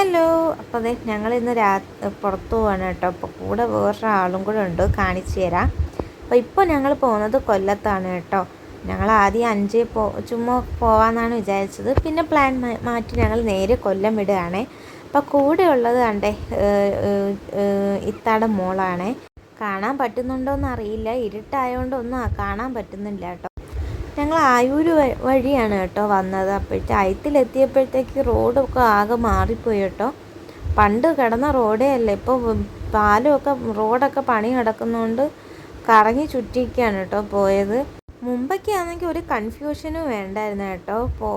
Hello. അപ്പോൾ അതെ ഞങ്ങൾ ഇന്ന് രാ പുറത്തു പോവാണ് കേട്ടോ. അപ്പോൾ കൂടെ വേറൊരാളും കൂടെ ഉണ്ട്. കാണിച്ചു തരാം. അപ്പോൾ ഇപ്പോൾ ഞങ്ങൾ പോകുന്നത് കൊല്ലത്താണ് കേട്ടോ. ഞങ്ങൾ ആദ്യം അഞ്ച് പോ ചുമ്മാ പോവാന്നാണ് വിചാരിച്ചത്. പിന്നെ പ്ലാൻ മാറ്റി ഞങ്ങൾ നേരെ കൊല്ലം വിടുകയാണേ. അപ്പോൾ കൂടെ ഉള്ളത് കണ്ടേ ഇത്താടെ മോളാണേ. കാണാൻ പറ്റുന്നുണ്ടോയെന്ന് അറിയില്ല. ഇരുട്ടായതുകൊണ്ട് ഒന്നും കാണാൻ പറ്റുന്നില്ല കേട്ടോ. ഞങ്ങൾ ആയൂർ വഴിയാണ് കേട്ടോ വന്നത്. അപ്പോഴത്തെ അയത്തിലെത്തിയപ്പോഴത്തേക്ക് റോഡൊക്കെ ആകെ മാറിപ്പോയി കേട്ടോ. പണ്ട് കിടന്ന റോഡേ അല്ല ഇപ്പോൾ പാലമൊക്കെ റോഡൊക്കെ പണി കിടക്കുന്നതുകൊണ്ട് കറങ്ങി ചുറ്റിക്കാണ് കേട്ടോ പോയത്. മുമ്പൊക്കെ ആണെങ്കിൽ ഒരു കൺഫ്യൂഷനും വേണ്ടായിരുന്നു കേട്ടോ. പോ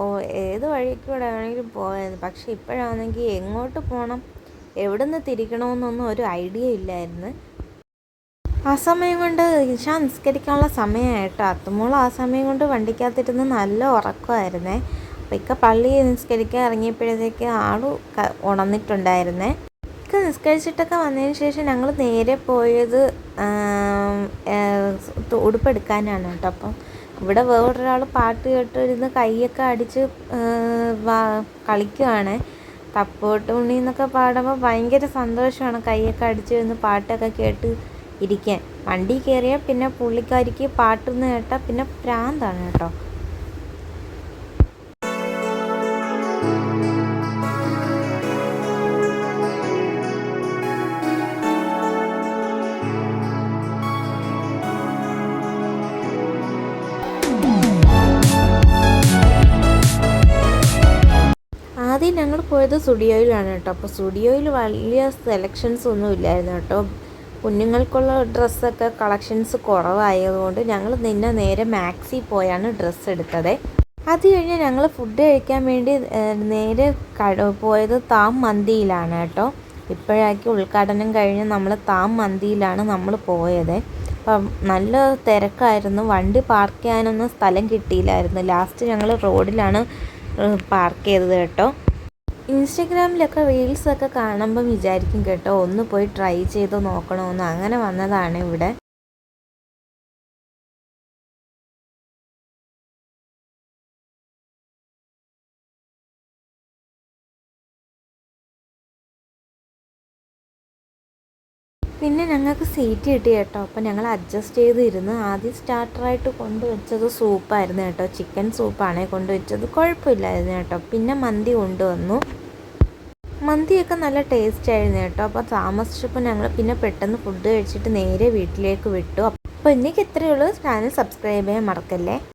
ഏത് വഴിക്കൂടെ ആണെങ്കിലും പോയത് പക്ഷെ ഇപ്പോഴാണെങ്കിൽ എങ്ങോട്ട് പോകണം എവിടെ നിന്ന് തിരിക്കണമെന്നൊന്നും ഒരു ഐഡിയ ഇല്ലായിരുന്നു. ആ സമയം കൊണ്ട് ഇഷ നിസ്കരിക്കാനുള്ള സമയമായിട്ടോ അത്തുമോൾ ആ സമയം കൊണ്ട് വണ്ടിക്കകത്തിരുന്ന് നല്ല ഉറക്കമായിരുന്നേ. അപ്പം ഇക്ക പള്ളി നിസ്കരിക്കാൻ ഇറങ്ങിയപ്പോഴത്തേക്ക് ആൾ ഉണർന്നിട്ടുണ്ടായിരുന്നേ. ഇക്ക നിസ്കരിച്ചിട്ടൊക്കെ വന്നതിന് ശേഷം ഞങ്ങൾ നേരെ പോയത് ഉടുപ്പെടുക്കാനാണ് കേട്ടോ. അപ്പം ഇവിടെ വേറൊരാൾ പാട്ട് കേട്ടിരുന്ന് കൈയൊക്കെ അടിച്ച് കളിക്കുകയാണ് തപ്പോട്ട് ഉണ്ണി എന്നൊക്കെ പാടുമ്പോൾ ഭയങ്കര സന്തോഷമാണ് കൈയൊക്കെ അടിച്ച് വരുന്ന് പാട്ടൊക്കെ കേട്ട് ഇരിക്കാൻ. വണ്ടി കയറിയാൽ പിന്നെ പുള്ളിക്കാരിക്ക് പാട്ടെന്ന് കേട്ടാൽ പിന്നെ പ്രാന്താണ് കേട്ടോ. ആദ്യം ഞങ്ങൾ പോയത് സ്റ്റുഡിയോയിലാണ് കേട്ടോ. അപ്പോൾ സ്റ്റുഡിയോയിൽ വലിയ സെലക്ഷൻസ് ഒന്നും ഇല്ലായിരുന്നു കേട്ടോ. കുഞ്ഞുങ്ങൾക്കുള്ള ഡ്രസ്സൊക്കെ കളക്ഷൻസ് കുറവായതുകൊണ്ട് ഞങ്ങൾ നിന്നെ നേരെ മാക്സി പോയാണ് ഡ്രസ്സ് എടുത്തത്. അത് കഴിഞ്ഞ് ഞങ്ങൾ ഫുഡ് കഴിക്കാൻ വേണ്ടി നേരെ പോയത് താം മന്തിയിലാണ് കേട്ടോ. ഇപ്പോഴാക്കി ഉദ്ഘാടനം കഴിഞ്ഞ് നമ്മൾ താം മന്തിയിലാണ് നമ്മൾ പോയത്. അപ്പം നല്ല തിരക്കായിരുന്നു. വണ്ടി പാർക്ക് ചെയ്യാനൊന്നും സ്ഥലം കിട്ടിയില്ലായിരുന്നു. ലാസ്റ്റ് ഞങ്ങൾ റോഡിലാണ് പാർക്ക് ചെയ്തത് കേട്ടോ. ഇൻസ്റ്റഗ്രാമിലൊക്കെ റീൽസൊക്കെ കാണുമ്പം വിചാരിക്കും കേട്ടോ ഒന്ന് പോയി ട്രൈ ചെയ്ത് നോക്കണമെന്ന് അങ്ങനെ വന്നതാണ് ഇവിടെ. പിന്നെ ഞങ്ങൾക്ക് സീറ്റ് കിട്ടി കേട്ടോ അപ്പം ഞങ്ങൾ അഡ്ജസ്റ്റ് ചെയ്തിരുന്ന്. ആദ്യം സ്റ്റാർട്ടറായിട്ട് കൊണ്ടുവച്ചത് സൂപ്പായിരുന്നു കേട്ടോ. ചിക്കൻ സൂപ്പാണ് കൊണ്ടുവച്ചത് കുഴപ്പമില്ലായിരുന്നു കേട്ടോ. പിന്നെ മന്തി കൊണ്ടുവന്നു. മന്തിയൊക്കെ നല്ല ടേസ്റ്റ് ആയിരുന്നു കേട്ടോ. അപ്പോൾ താമസിച്ചപ്പോൾ ഞങ്ങൾ പിന്നെ പെട്ടെന്ന് ഫുഡ് കഴിച്ചിട്ട് നേരെ വീട്ടിലേക്ക് വിട്ടു. അപ്പോൾ ഇന്നേക്ക് ഇത്രയേ ഉള്ളൂ. ചാനൽ സബ്സ്ക്രൈബ് ചെയ്യാൻ മറക്കല്ലേ?